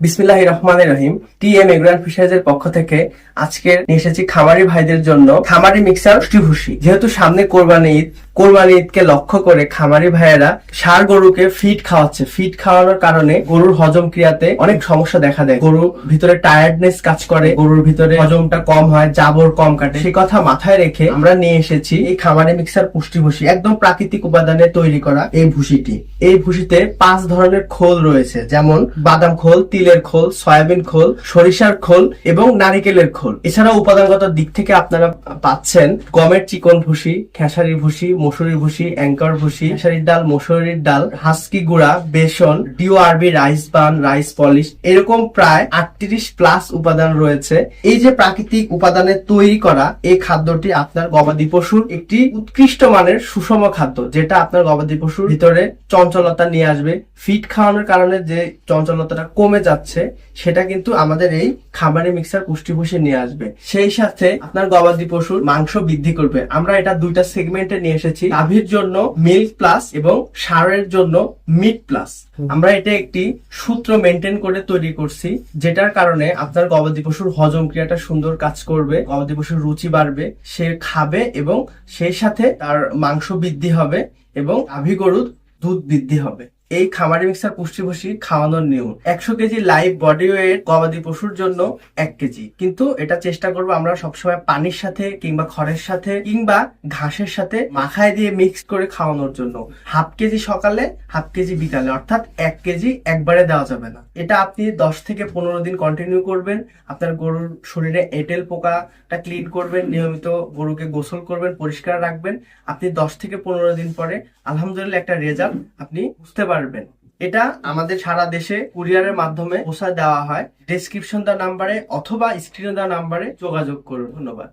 বিসমিল্লাহ রহমান রহিম। T M এগ্রান ফিশার্সের পক্ষ থেকে আজকে নিয়ে এসেছি খামারি ভাইদের জন্য খামারি মিক্সার ভুসি যেহেতু সামনে কোরবানি ঈদ, কোরবানি ঈদকে লক্ষ্য করে খামারি ভাইয়েরা ষাড় গরুকে ফিট খাওয়াচ্ছে। ফিট খাওয়ানোর কারণে গরুর হজম ক্রিয়াতে অনেক সমস্যা দেখা দেয়। গরুর ভিতরে টায়ার্ডনেস কাজ করে, গরুর ভিতরে হজমটা কম হয়, জাবর কম কাটে। সেই কথা মাথায় রেখে আমরা নিয়ে এসেছি এই খামারি মিক্সার পুষ্টি ভুসি একদম প্রাকৃতিক উপাদানে তৈরি করা এই ভুসিটি এই ভুসিতে পাঁচ ধরনের খোল রয়েছে, যেমন বাদাম খোল তিলের খোল, সয়াবিন খোল, সরিষার খোল এবং নারিকেলের খোল। এছাড়া উপাদানগত দিক থেকে আপনারা পাচ্ছেন গমের চিকন ভুসি, খেসারির ভুসি, মসুরির ভুসি অ্যাঙ্কর ভুসি, খেসারির ডাল, মসুরির ডাল, হাস্কি গুঁড়া, বেসন D O R B rice bran, rice polish, এরকম প্রায় আটত্রিশ প্লাস উপাদান রয়েছে। এই যে প্রাকৃতিক উপাদানে তৈরি করা এই খাদ্যটি আপনার গবাদি পশুর একটি উৎকৃষ্ট মানের সুষম খাদ্য, যেটা আপনার গবাদি পশুর ভিতরে চঞ্চলতা নিয়ে আসবে। ফিট খাওয়ানোর কারণে যে চঞ্চলতাটা কমে যাচ্ছে সেটা কিন্তু আমাদের এই খাবারে মিক্সার পুষ্টি পুষে নিয়ে আসবে। সেই সাথে আপনার গবাদি পশুর মাংস বৃদ্ধি করবে। আমরা এটা দুইটা সেগমেন্টে নিয়ে এসেছি গাভীর জন্য মিল্ক প্লাস এবং সারের জন্য মিট প্লাস আমরা এটা একটি সূত্র মেনটেন করে তৈরি করছি যেটার কারণে আপনার গবাদি পশুর হজম ক্রিয়াটা সুন্দর কাজ করবে গবাদি পশুর রুচি বাড়বে সে খাবে এবং সেই সাথে তার মাংস বৃদ্ধি হবে এবং আভি গরুর দুধ বৃদ্ধি হবে। এই খামারি মিক্সার পুষ্টি ভুষি খাওয়ানোর নিয়ম। একশো কেজি লাইভ বডি ওয়েট গবাদি পশুর জন্য এক কেজি। কিন্তু এটা চেষ্টা করব আমরা সবসময় পানির সাথে কিংবা খড়ের সাথে কিংবা ঘাসের সাথে মাখায় দিয়ে মিক্স করে খাওয়ানোর জন্য। হাফ কেজি সকালে, হাফ কেজি বিকালে। অর্থাৎ এক কেজি একবারে দেওয়া যাবে না। এটা আপনি দশ থেকে পনেরো দিন কন্টিনিউ করবেন। আপনার গরুর শরীরে এঁটেল পোকাটা ক্লিন করবেন, নিয়মিত গরুকে গোসল করবেন, পরিষ্কার রাখবেন। আপনি দশ থেকে পনেরো দিন পরে আলহামদুলিল্লাহ একটা রেজাল্ট আপনি বুঝতে পারবেন। এটা আমাদের সারা দেশে কুরিয়ারের মাধ্যমে পৌঁছা দেওয়া হয়। ডেসক্রিপশন দেওয়া নাম্বারে অথবা স্ক্রিনে দেওয়া নাম্বারে যোগাযোগ করুন। ধন্যবাদ।